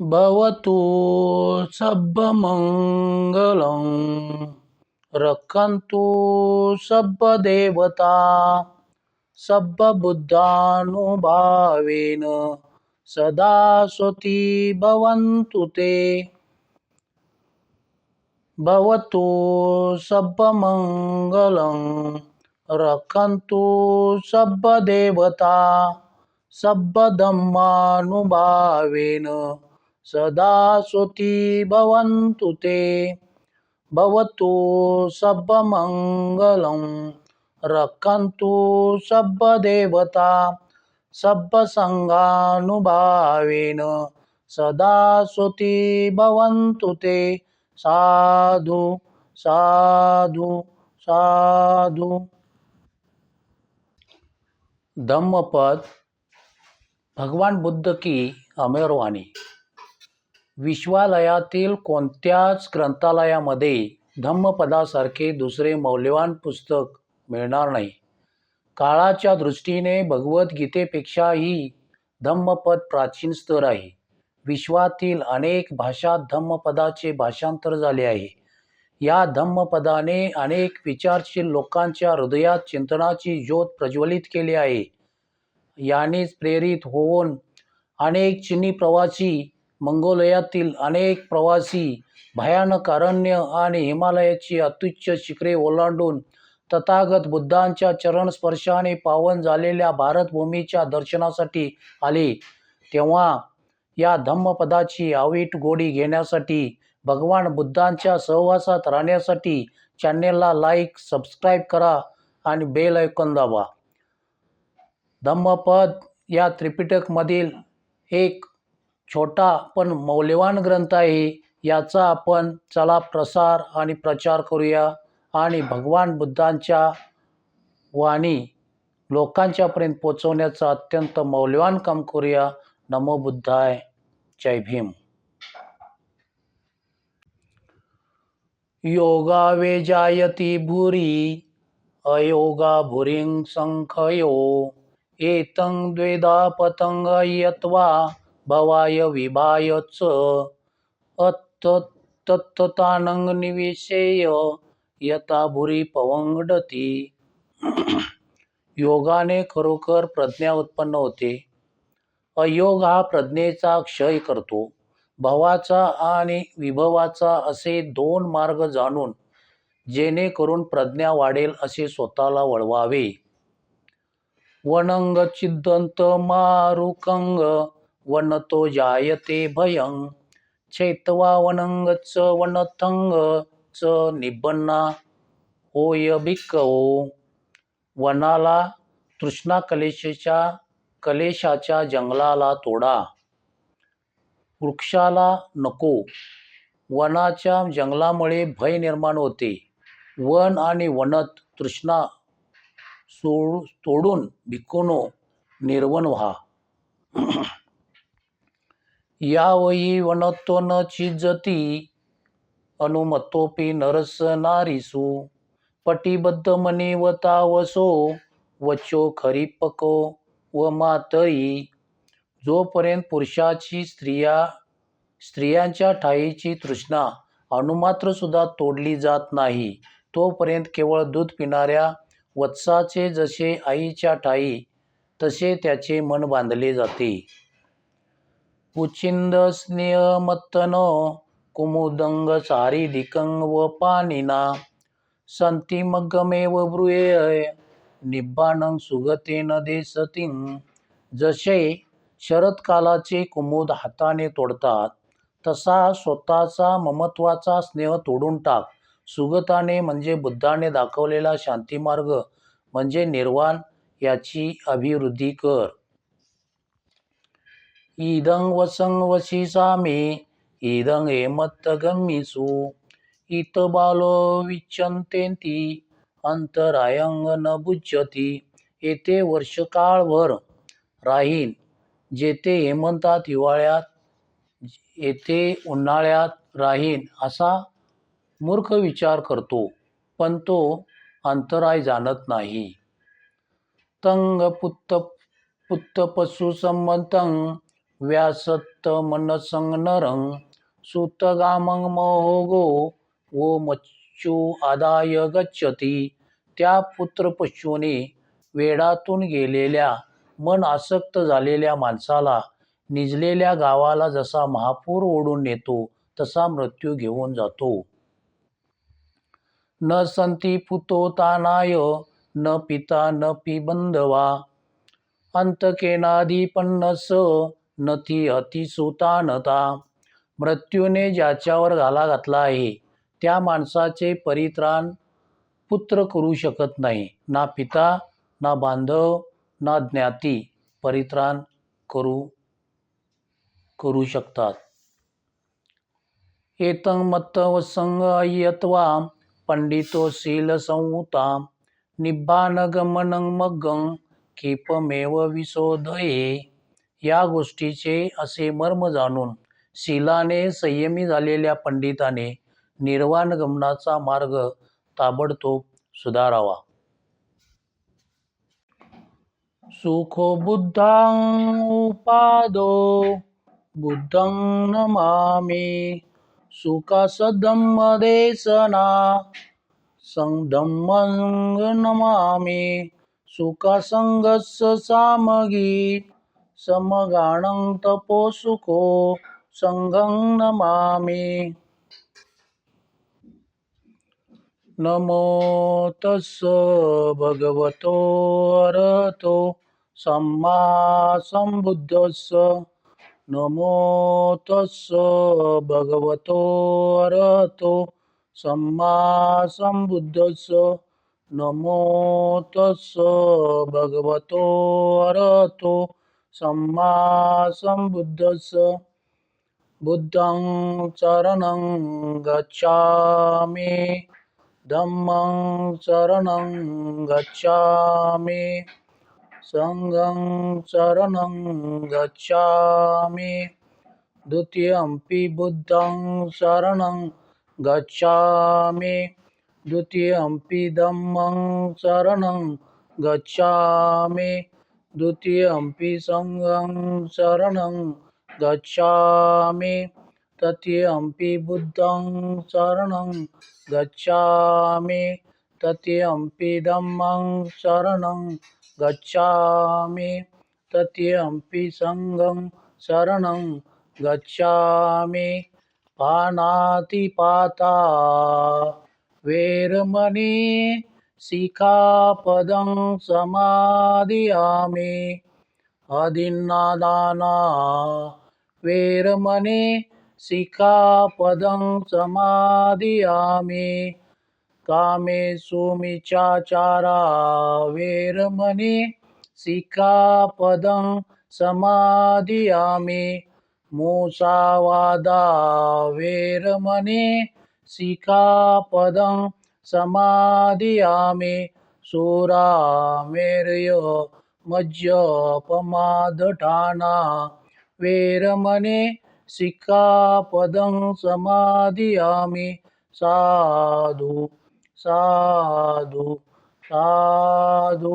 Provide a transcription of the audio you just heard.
भवतु सब्बमङ्गलं रक्षन्तु सब्बदेवता सब्बबुद्धानुभावेन सदा स्वती भवन्तु ते। भवतु सब्बमङ्गलं रक्षन्तु सब्बदेवता सब्बधम्मानुभावेन सदा स्वती भवन्तु ते। भवतु सब्बमङ्गलं रक्षन्तु सब्बदेवता सब्बसङ्गानुभावेन सदा स्वती भवन्तु ते। साधु साधु साधु। धम्मपद भगवान बुद्ध की अमेरवाणी विश्वालयातील कोणत्याच ग्रंथालयामध्ये धम्मपदासारखे दुसरे मौल्यवान पुस्तक मिळणार नाही. काळाच्या दृष्टीने भगवद्गीतेपेक्षाही धम्मपद प्राचीन स्तर आहे. विश्वातील अनेक भाषात धम्मपदाचे भाषांतर झाले आहे. या धम्मपदाने अनेक विचारशील लोकांच्या हृदयात चिंतनाची ज्योत प्रज्वलित केली आहे. यानेच प्रेरित होऊन अनेक चिनी प्रवासी मंगोलयातील अनेक प्रवासी भयानक अरण्य आणि हिमालयाची अत्युच्च शिखरे ओलांडून तथागत बुद्धांच्या चरण स्पर्शाने पावन झालेल्या भारतभूमीच्या दर्शनासाठी आले. तेव्हा या धम्मपदाची आवीट गोडी घेण्यासाठी भगवान बुद्धांच्या सहवासात राहण्यासाठी चॅनेलला लाईक सबस्क्राईब करा आणि बेल ऐकून दाबा. धम्मपद या त्रिपिटकमधील एक छोटा पण मौल्यवान ग्रंथ आहे याचा आपण चला प्रसार आणि प्रचार करूया. आणि भगवान बुद्धांच्या वाणी लोकांच्यापर्यंत पोचवण्याचं अत्यंत मौल्यवान काम करूया. नमो बुद्धाय. जय भीम. योगा वेजायती भूरी अयोगा भुरिंग संखयो. एतं द्वेदा पतंग यत्वा भवाय विभाय च अत्तत्तानंग निविशेय यथा भुरी पवंगडती। योगाने खरोखर प्रज्ञा उत्पन्न होते। अयोग हा प्रज्ञेचा क्षय करतो। भवाचा आणि विभवाचा असे दोन मार्ग जाणून जेणेकरून प्रज्ञा वाढेल असे स्वतःला वळवावे. वनंग चिद्दंत मारुकंग वनतो जायते भयं। चैतवा वनंग च वनथंग च निबन्ना होय भिक्कवो वनाला तृष्णा कलेशाच्या कलेशाच्या जंगलाला तोडा। वृक्षाला नको। वनाच्या जंगलामुळे भय निर्माण होते। वन आणि वनत तृष्णा सोड तोडून भिकुनो निर्वण व्हा। यावयी वनतो न चिजती अनुमतोपी नरस नारीसू पटीबद्ध मनी व तावसो वचो खरीपको व मातई जोपर्यंत पुरुषाची स्त्रिया स्त्रियांच्या ठाईची तृष्णा अणुमात्रसुद्धा तोडली जात नाही तोपर्यंत केवळ दूध पिणाऱ्या वत्साचे जसे आईच्या ठाई तसे त्याचे मन बांधले जाते. उचिंद स्नेहमत्तन कुमुदंग सारिधिकं व पानिना संती मग्गमेव ब्रूये निब्बाणं सुगतेन देसतीं। जसे शरदकालाचे कुमुद हाताने तोडतात तसा स्वतःचा ममत्वाचा स्नेह तोडून टाक. सुगताने म्हणजे बुद्धाने दाखवलेला शांतीमार्ग म्हणजे निर्वाण याची अभिवृद्धी कर. इदं वसं वशी सामे इदं हेमत्त गम्मीसु इत बालो विचंतेंती अंतरायंग न बुज्यती येथे वर्षकाळभर राहीन जेथे हेमंतात हिवाळ्यात येथे उन्हाळ्यात राहीन असा मूर्ख विचार करतो पण तो अंतराय जाणत नाही। तंग पुत्त पुत्त पशु व्यासत्त मनसंग नरं सुतगामं महोगो वो मच्चू आदाय गच्छती. त्या पुत्रपशूने वेडातून गेलेल्या मन आसक्त झालेल्या माणसाला निजलेल्या गावाला जसा महापूर ओढून नेतो तसा मृत्यू घेऊन जातो. न संती पुतो तानाय न पिता न पी बंधवा. स न ती अतिसुतानता मृत्यूने ज्याच्यावर घाला घातला आहे त्या माणसाचे परित्राण पुत्र करू शकत नाही. ना पिता ना बांधव ना ज्ञाती परित्राण करू करू शकतात. एतं मत्तवसंग अय्यत्वा पंडितो शील संहुता. निब्बानगमनं मग्गं खेपमेव विशोधये. या गोष्टीचे असे मर्म जाणून शिलाने संयमी झालेल्या पंडिताने निर्वाण गमनाचा मार्ग ताबडतोब सुधारावा. सुखो बुद्धां उपादो बुद्धं नमामि सुखसधम्मदेशना संधम्मं नमामि सुखसङ्गस्य सामगी। समगाणं तपो सुखो नमामि। नमो तस्स भगवतो अरहतो सम्मा सम्बुद्धस्स। नमो तस्स भगवतो अरहतो सम्मा सम्बुद्धस्स। नमो तस्स भगवतो अरहतो सम्मा सम्बुद्धस्स बुद्धं चरणं गच्छामि। धम्मं शरणं गच्छामि। सङ्गं शरणं गच्छामि। द्वितीयम्पि बुद्धं शरणं गच्छामि। द्वितीयम्पि धम्मं शरणं गच्छामि द्वितीयम्पि सङ्गं शरणं गच्छामि। तृतीयम्पि बुद्धं शरणं गच्छामि। तृतीयम्पि धम्मं शरणं गच्छामि। तृतीयम्पि सङ्गं शरणं गच्छामि। पानातिपाता वेरमणि शिखापदं समादियामि अदिन्नादाना वेरमणि शिखापदं समादियामि कामेषु मिचाचारा वेरमणि शिखापदं समादियामि मूसावादा वेरमणि शिखापदं समादियामि सुरामेर्य मज्जपमादठाना वेरमणि शिखापदं समादियामि साधु साधु साधु।